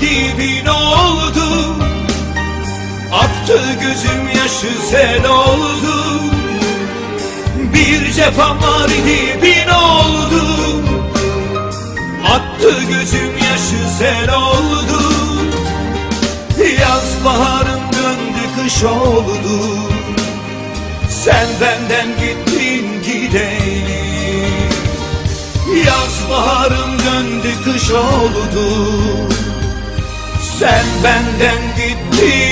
dibin oldu? Aktı gözüm yaşı sel oldu. Bir cefam var dibin oldu? Attı gözüm yaşı sel oldu. Yaz baharım döndü kış oldu. Sen benden gittin gideli Yaz baharım döndü kış oldu Sen benden gittin